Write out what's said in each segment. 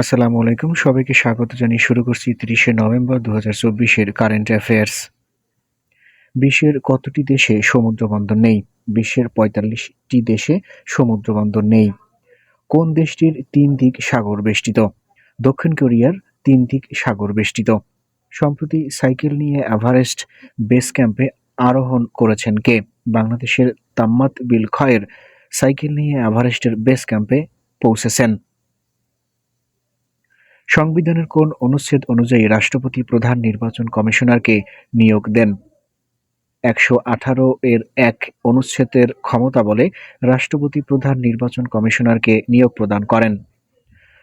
আসসালামু আলাইকুম। সবাইকে স্বাগত জানিয়ে শুরু করছি তিরিশে নভেম্বর দু হাজার চব্বিশের কারেন্ট অ্যাফেয়ার্স। বিশ্বের কতটি দেশে সমুদ্র বন্দর নেই? বিশ্বের পঁয়তাল্লিশটি দেশে সমুদ্র বন্দর নেই। কোন দেশটির তিন দিক সাগর বেষ্টিত? দক্ষিণ কোরিয়ার তিন দিক সাগর বেষ্টিত। সম্প্রতি সাইকেল নিয়ে এভারেস্ট বেস ক্যাম্পে আরোহণ করেছেন কে? বাংলাদেশের তাম্মাত বিল খয়ের সাইকেল নিয়ে এভারেস্টের বেস ক্যাম্পে পৌঁছেছেন। সংবিধানের কোন অনুচ্ছেদ অনুযায়ী রাষ্ট্রপতি প্রধান নির্বাচন কমিশনারকে নিয়োগ দেন? একশো আঠারো এর এক অনুচ্ছেদের ক্ষমতা বলে রাষ্ট্রপতি প্রধান নির্বাচন কমিশনারকে নিয়োগ প্রদান করেন।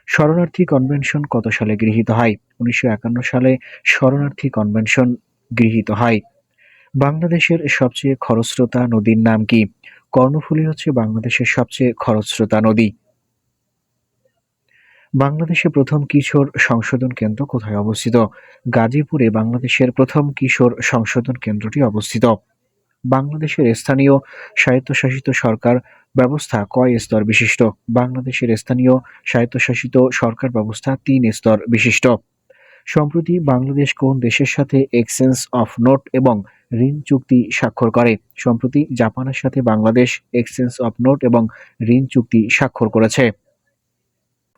শরণার্থী কনভেনশন কত সালে গৃহীত হয়? উনিশশো একান্ন সালে শরণার্থী কনভেনশন গৃহীত হয়। বাংলাদেশের সবচেয়ে খরস্রোতা নদীর নাম কি? কর্ণফুলী হচ্ছে বাংলাদেশের সবচেয়ে খরস্রোতা নদী। বাংলাদেশে প্রথম কিশোর সংশোধন কেন্দ্র কোথায় অবস্থিত? গাজীপুরে বাংলাদেশের প্রথম কিশোর সংশোধন কেন্দ্রটি অবস্থিত। বাংলাদেশের স্থানীয় স্বায়ত্তশাসিত সরকার ব্যবস্থা কয় স্তর বিশিষ্ট? বাংলাদেশের স্থানীয় স্বায়ত্তশাসিত সরকার ব্যবস্থা তিন স্তর বিশিষ্ট। সম্প্রতি বাংলাদেশ কোন দেশের সাথে এক্সচেঞ্জ অফ নোট এবং ঋণ চুক্তি স্বাক্ষর করে? সম্প্রতি জাপানের সাথে বাংলাদেশ এক্সচেঞ্জ অফ নোট এবং ঋণ চুক্তি স্বাক্ষর করেছে।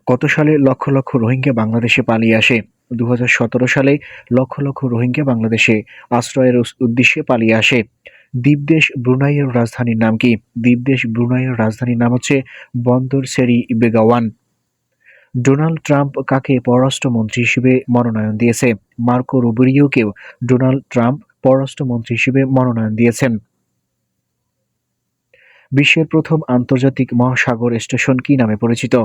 কত সালে লক্ষ লক্ষ রোহিঙ্গা বাংলাদেশে পালিয়ে আসে। দু হাজার সতেরো সালে লক্ষ লক্ষ রোহিঙ্গা বাংলাদেশে আশ্রয়ের উদ্দেশ্যে পালিয়ে আসে। দ্বীপদেশ ব্রুনাইয়ের রাজধানীর নাম কি? দ্বীপদেশ ব্রুনাইয়ের রাজধানীর নাম হচ্ছে বন্দর সেরি বেগাওয়ান। ডোনাল্ড ট্রাম্প কাকে পররাষ্ট্রমন্ত্রী হিসেবে মনোনয়ন দিয়েছে? মার্কো রুবিরিওকেও ডোনাল্ড ট্রাম্প পররাষ্ট্রমন্ত্রী হিসেবে মনোনয়ন দিয়েছেন। বিশ্বের প্রথম আন্তর্জাতিক মহাসাগর স্টেশন কি নামে পরিচিত?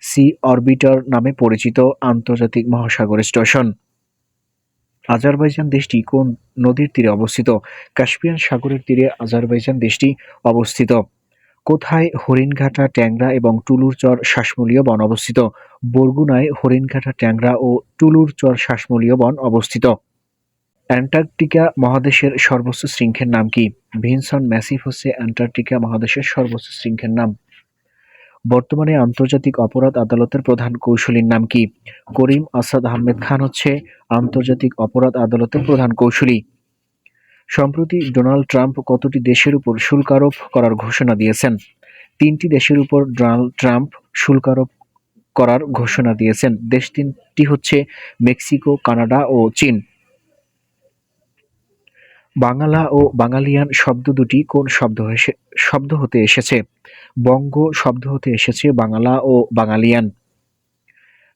সি অরবিটার নামে পরিচিত আন্তর্জাতিক মহাসাগর স্টেশন। আজারবাইজান দেশটি কোন নদীর তীরে অবস্থিত? কাস্পিয়ান সাগরের তীরে আজারবাইজান দেশটি অবস্থিত। কোথায় হরিণঘাটা ট্যাংরা এবং টুলুর চর শ্বাসমূলীয় বন অবস্থিত? বরগুনায় হরিণঘাটা ট্যাংরা ও টুলুর চর শ্বাসমূলীয় বন অবস্থিত। অ্যান্টার্কটিকা মহাদেশের সর্বোচ্চ শৃঙ্খের নাম কি? ভিনসন ম্যাসিভ হচ্ছে অ্যান্টার্কটিকা মহাদেশের সর্বোচ্চ শৃঙ্খের নাম। বর্তমানে আন্তর্জাতিক অপরাধ আদালতের প্রধান কৌশলীর নাম কি? করিম আসাদ আহমেদ খান হচ্ছে আন্তর্জাতিক অপরাধ আদালতের প্রধান কৌশলী। সম্প্রতি ডোনাল্ড ট্রাম্প কতটি দেশের উপর শুল্ক আরোপ করার ঘোষণা দিয়েছেন? তিনটি দেশের উপর ডোনাল্ড ট্রাম্প শুল্ক আরোপ করার ঘোষণা দিয়েছেন। দেশ তিনটি হচ্ছে মেক্সিকো, কানাডা ও চীন। বাংলা ও বাঙালিয়ান শব্দ দুটি কোন শব্দ শব্দ হতে এসেছে? বঙ্গ শব্দ হতে এসেছে বাংলা ও বাঙালিয়ান।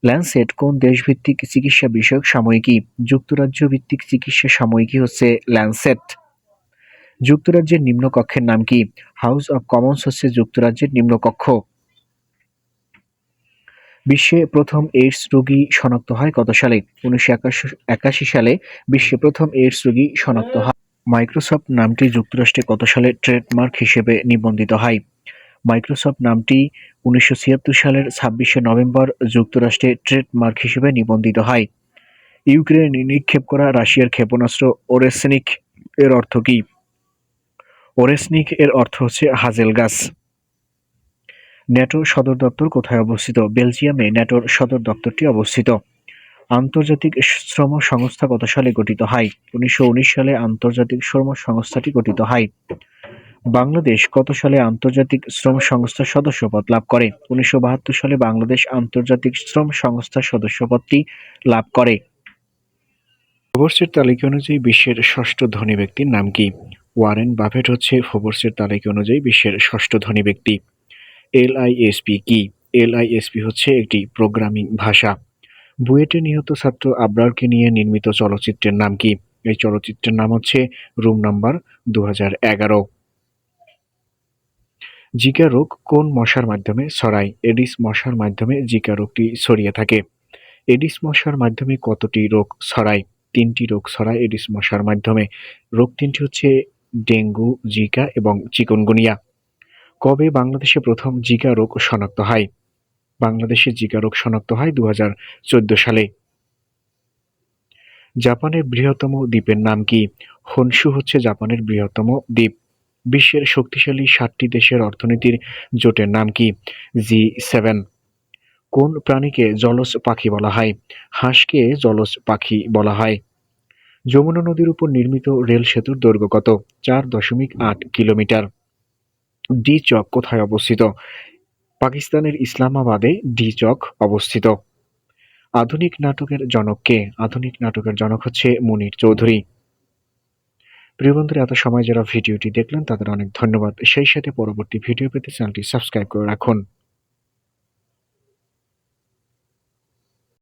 ল্যান্সেট কোন দেশভিত্তিক চিকিৎসা বিষয়ক সাময়িকী? যুক্তরাজ্য ভিত্তিক চিকিৎসা সাময়িকী হচ্ছে ল্যান্সেট যুক্তরাজ্যের নিম্নকক্ষের নাম কি? হাউস অব কমন্স হচ্ছে যুক্তরাজ্যের নিম্নকক্ষ। বিশ্বে প্রথম এইডস রোগী শনাক্ত হয় কত সালে? উনিশশো একাশি সালে বিশ্বে প্রথম এইডস রোগী শনাক্ত হয়। মাইক্রোসফট নামটি যুক্তরাষ্ট্রে কত সালে ট্রেডমার্ক হিসেবে নিবন্ধিত হয়। মাইক্রোসফট নামটি উনিশশো ছিয়াত্তর সালের ছাব্বিশে নভেম্বর যুক্তরাষ্ট্রে ট্রেডমার্ক হিসেবে নিবন্ধিত হয়। ইউক্রেনে নিক্ষেপ করা রাশিয়ার ক্ষেপণাস্ত্র ওরেসনিক এর অর্থ কি? ওরেসনিক এর অর্থ হচ্ছে হাজেল গাছ। ন্যাটোর সদর দপ্তর কোথায় অবস্থিত? বেলজিয়ামে ন্যাটোর সদর দপ্তরটি অবস্থিত। আন্তর্জাতিক শ্রম সংস্থা কত সালে গঠিত হয়? উনিশশো উনিশ সালে আন্তর্জাতিক শ্রম সংস্থাটি গঠিত হয়। বাংলাদেশ কত সালে আন্তর্জাতিক শ্রম সংস্থার সদস্যপদ লাভ করে? উনিশশো বাহাত্তর সালে বাংলাদেশ আন্তর্জাতিক শ্রম সংস্থার সদস্যপদটি লাভ করে। ফোর্বসের তালিকা অনুযায়ী বিশ্বের ষষ্ঠ ধনী ব্যক্তির নাম কি? ওয়ারেন বাফেট হচ্ছে ফোর্বসের তালিকা অনুযায়ী বিশ্বের ষষ্ঠ ধনী ব্যক্তি। এলআইএসপি কি? এলআইএসপি হচ্ছে একটি প্রোগ্রামিং ভাষা। বুয়েটে নিহত ছাত্র আবরারকে নিয়ে নির্মিত চলচ্চিত্রের নাম কি? এই চলচ্চিত্রের নাম হচ্ছে রুম নাম্বার দু এগারো। জিকা রোগ কোন মশার মাধ্যমে ছড়ায়? এডিস মশার মাধ্যমে জিকা রোগটি ছড়িয়ে থাকে। এডিস মশার মাধ্যমে কতটি রোগ ছড়ায়? তিনটি রোগ ছড়ায় এডিস মশার মাধ্যমে। রোগ তিনটি হচ্ছে ডেঙ্গু, জিকা এবং চিকনগুনিয়া। কবে বাংলাদেশে প্রথম জিকা রোগ শনাক্ত হয়? বাংলাদেশে জিকা রোগ শনাক্ত হয় দুই হাজার চোদ্দ সালে। জাপানের বৃহত্তম দ্বীপের নাম কি? হনশু হচ্ছে জাপানের বৃহত্তম দ্বীপ। বিশ্বের শক্তিশালী সাতটি দেশের অর্থনীতির জোটের নাম কি? G seven. কোন প্রাণীকে জলজ পাখি বলা হয়? হাঁসকে জলজ পাখি বলা হয়। যমুনা নদীর উপর নির্মিত রেল সেতুর দৈর্ঘ্য কত? চার দশমিক আট কিলোমিটার। ডি চক কোথায় অবস্থিত? পাকিস্তানের ইসলামাবাদে ডি চক অবস্থিত। আধুনিক নাটকের জনক কে? আধুনিক নাটকের জনক হচ্ছে মুনির চৌধুরী। প্রিয় বন্ধুরা, এত সময় যারা ভিডিওটি দেখলেন, তাদের অনেক ধন্যবাদ। সেই সাথে পরবর্তী ভিডিও পেতে চ্যানেলটি সাবস্ক্রাইব করে রাখুন।